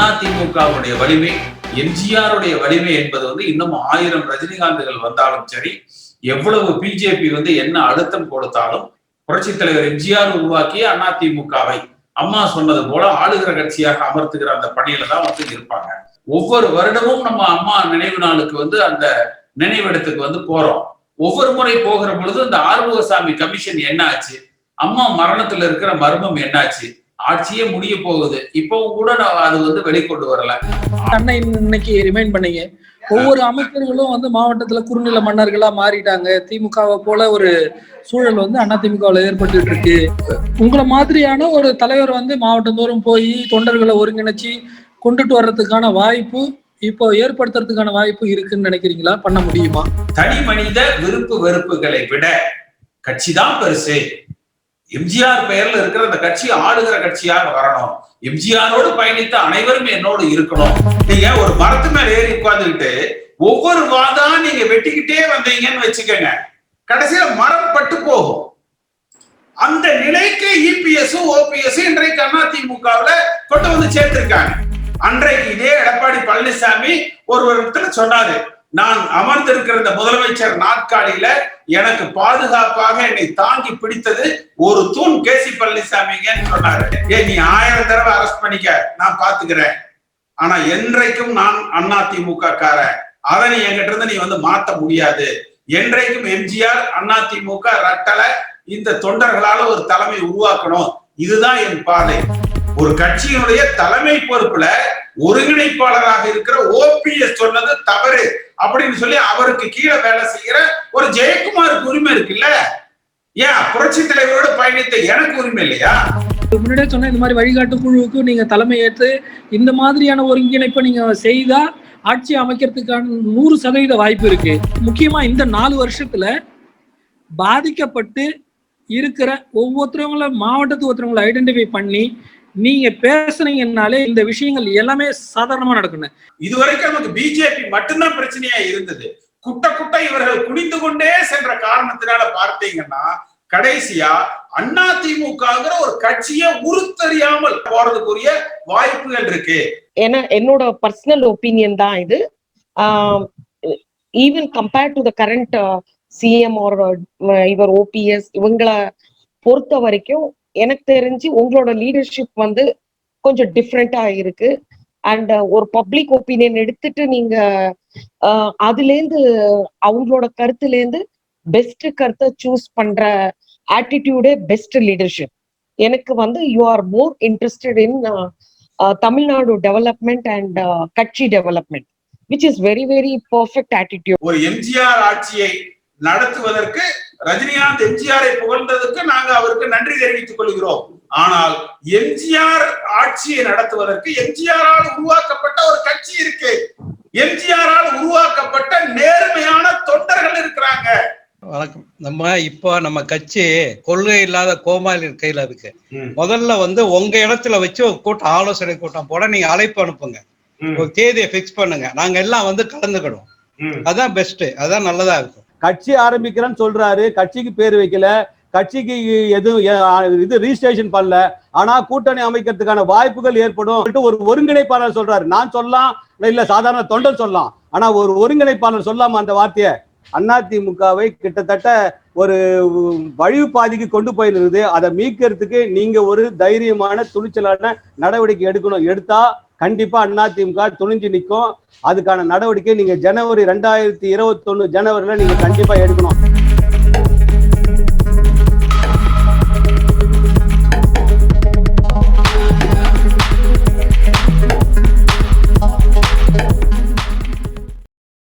அதிமுகவுடைய வலிமை எம்ஜிஆருடைய வலிமை என்பது வந்து இன்னும் ஆயிரம் ரஜினிகாந்துகள் வந்தாலும் சரி எவ்வளவு பிஜேபி வந்து என்ன அழுத்தம் கொடுத்தாலும் புரட்சி தலைவர் எம்ஜிஆர் உருவாக்கிய அதிமுகவை. அம்மா சொன்னது போல ஆளுகிற கட்சியாக அமர்த்துகிற அந்த பணியில தான் வந்து இருப்பாங்க ஒவ்வொரு வருடமும் நம்ம அம்மா நினைவு நாளுக்கு வந்து அந்த நினைவிடத்துக்கு வந்து போறோம். ஒவ்வொரு முறை போகிற பொழுது இந்த ஆறுமுகசாமி கமிஷன் என்ன ஆச்சு அம்மா மரணத்துல இருக்கிற மர்மம் என்னாச்சு? ஆட்சியே முடிய போகுது. இப்பவும் கூட நான் அது வந்து வெளிக்கொண்டு வரல. அண்ணன் இன்னைக்கு ரிமைண்ட் பண்ணீங்க. ஒவ்வொரு அமைச்சர்களும் வந்து மாவட்டத்துல குறுநில மன்னர்களா மாறிட்டாங்க. திமுகவை போல ஒரு சூழல் வந்து அதிமுகவில் ஏற்பட்டு இருக்கு. உங்களை மாதிரியான ஒரு தலைவர் வந்து மாவட்டந்தோறும் போய் தொண்டர்களை ஒருங்கிணைச்சு கொண்டுட்டு வர்றதுக்கான வாய்ப்பு இப்போ ஏற்படுத்துறதுக்கான வாய்ப்பு இருக்குன்னு நினைக்கிறீங்களா? பண்ண முடியுமா? தனி மனித விருப்பு வெறுப்புகளை விட கட்சி தான் பெருசு. எம்ஜிஆர் பெயர்ல இருக்கிற அந்த கட்சி ஆளுகிற கட்சியாக வரணும். எம்ஜிஆரோடு பயணித்த அனைவரும் என்னோடு இருக்கணும். நீங்க ஒரு மரத்து மேல ஏறி உட்கார்ந்துக்கிட்டு ஒவ்வொரு வாதா நீங்க வெட்டிக்கிட்டே வந்தீங்கன்னு வச்சுக்கோங்க. கடைசியில மரம் பட்டு போகும். அந்த நிலைக்கு இபிஎஸ் ஓபிஎஸ் இன்றைக்கு அதிமுகவுல கொண்டு வந்து சேர்த்திருக்காங்க. அன்றைக்கு இதே எடப்பாடி பழனிசாமி ஒரு இடத்துல சொன்னாரு. நான் அமர்ந்திருக்கிற இந்த முதலமைச்சர் நாற்காலியில எனக்கு பாதுகாப்பாக என்னை தாங்கி பிடித்தது ஒரு தூண் கேசி பழனிசாமிங்கன்னு சொன்னாரு. ஏ நீ ஆயிரம் தடவை அரெஸ்ட் பண்ணிக்க. நான் பாத்துக்கிறேன். ஆனா என்றைக்கும் நான் அதிமுக கார அதை நீ என்கிட்ட இருந்து நீ வந்து மாத்த முடியாது. என்றைக்கும் எம்ஜிஆர் அதிமுக ரட்டலை இந்த தொண்டர்களால ஒரு தலைமை உருவாக்கணும். இதுதான் என் பாதை. ஒரு கட்சியினுடைய தலைமை பொறுப்புல ஒருங்கிணைப்பாளராக இருக்கிற ஓபிஎஸ் சொன்னது தவறு அப்படின்னு சொல்லி அவருக்கு கீழே வேலை செய்யற ஒரு ஜெயக்குமாருக்கு உரிமை இருக்குல்ல? ஏன் புரட்சி தலைவரோட பயணித்த எனக்கு உரிமை இல்லையா? முன்னாடியே சொன்ன இந்த மாதிரி வழிகாட்டு குழுவுக்கு நீங்க தலைமை ஏற்று இந்த மாதிரியான ஒருங்கிணைப்பை நீங்க செய்தா ஆட்சி அமைக்கிறதுக்கான நூறு சதவீத வாய்ப்பு இருக்கு. முக்கியமா இந்த நாலு வருஷத்துல பாதிக்கப்பட்டு இருக்கிற ஒவ்வொருத்தரவங்கள மாவட்டத்து ஒருத்தரவங்களை ஐடென்டிஃபை பண்ணி நீங்க பேசுனீங்கன்னாலே இந்த விஷயங்கள் எல்லாமே சாதாரணமா நடக்கணும் இதுவரைக்கும் நமக்கு பிஜேபி மட்டும்தான் பிரச்சனையா இருந்தது. குட்ட குட்ட இவர்கள் குனிந்து கொண்டே சென்ற காரணத்தினால பார்த்தீங்கன்னா கடைசியா அண்ணா திமுகங்கிற ஒரு கட்சியை உருத்தறியாமல் போறதுக்குரிய வாய்ப்புகள் இருக்கு. ஏன்னா என்னோட பர்சனல் ஒப்பீனியன் தான் இது. Even compared to the current CM or இவர் ஓபிஎஸ் இவங்கள பொறுத்த வரைக்கும் எனக்கு தெரிஞ்சு உங்களோட லீடர்ஷிப் வந்து கொஞ்சம் டிஃப்ரெண்டா இருக்கு. அண்ட் uh, ஒரு பப்ளிக் ஒப்பீனியன் எடுத்துட்டு நீங்க uh, அதுலேருந்து அவங்களோட கருத்துலேருந்து பெஸ்ட் கருத்தை சூஸ் பண்ற ஆட்டிடியூடே பெஸ்ட் லீடர்ஷிப் எனக்கு வந்து you are more interested in Tamil Nadu development and கட்சி development which is very very perfect attitude ஒரு எம்ஜிஆர் ஆட்சியை நடத்துவதற்கு ரஜினிகாந்த் எம்ஜிஆரை புகழ்ந்ததுக்கு நாங்க அவருக்கு நன்றி தெரிவித்துக் கொள்கிறோம். ஆனால் எம்ஜிஆர் ஆட்சியை நடத்துவதற்கு எம்ஜிஆரால் உருவாக்கப்பட்ட ஒரு கட்சி இருக்கு. எம்ஜிஆரால் உருவாக்கப்பட்ட நேர்மையான தொண்டர்கள் இருக்கிறாங்க. வணக்கம். நம்ம இப்போ நம்ம கட்சி கொள்கை இல்லாத கோமாளி கையில இருக்கு. முதல்ல வந்து உங்க இடத்துல வச்சு ஒரு கூட்டம் ஆலோசனை கூட்டம் போட நீங்க அழைப்பு அனுப்புங்க. ஒரு தேதியை ஃபிக்ஸ் பண்ணுங்க. நாங்க எல்லாம் வந்து கலந்துக்கிடுவோம். அதான் பெஸ்ட் அதான் நல்லதா இருக்கும். கட்சி ஆரம்பிக்கிறேன்னு சொல்றாரு கட்சிக்கு பேர் வைக்கல கட்சிக்கு எதுவும் இது ரிஜிஸ்ட்ரேஷன் பண்ணல ஆனா கூட்டணி அமைக்கிறதுக்கான வாய்ப்புகள் ஏற்படும் ஒரு ஒருங்கிணைப்பாளர் சொல்றாரு. நான் சொல்லலாம் இல்ல சாதாரண தொண்டர் சொல்லலாம் ஆனா ஒரு ஒருங்கிணைப்பாளர் சொல்லாம அந்த வார்த்தையை அதிமுகவை கிட்டத்தட்ட ஒரு வழிவு பாதிக்கு கொண்டு போயிருந்தது அதை மீட்கிறதுக்கு நீங்க ஒரு தைரியமான துணிச்சலான நடவடிக்கை எடுக்கணும். எடுத்தா கண்டிப்பா அதிமுக துணிஞ்சு நிற்கும் அதுக்கான நடவடிக்கை நீங்க ஜனவரி ரெண்டாயிரத்தி இருபத்தொன்னு ஜனவரியில நீங்க கண்டிப்பா எடுக்கணும்.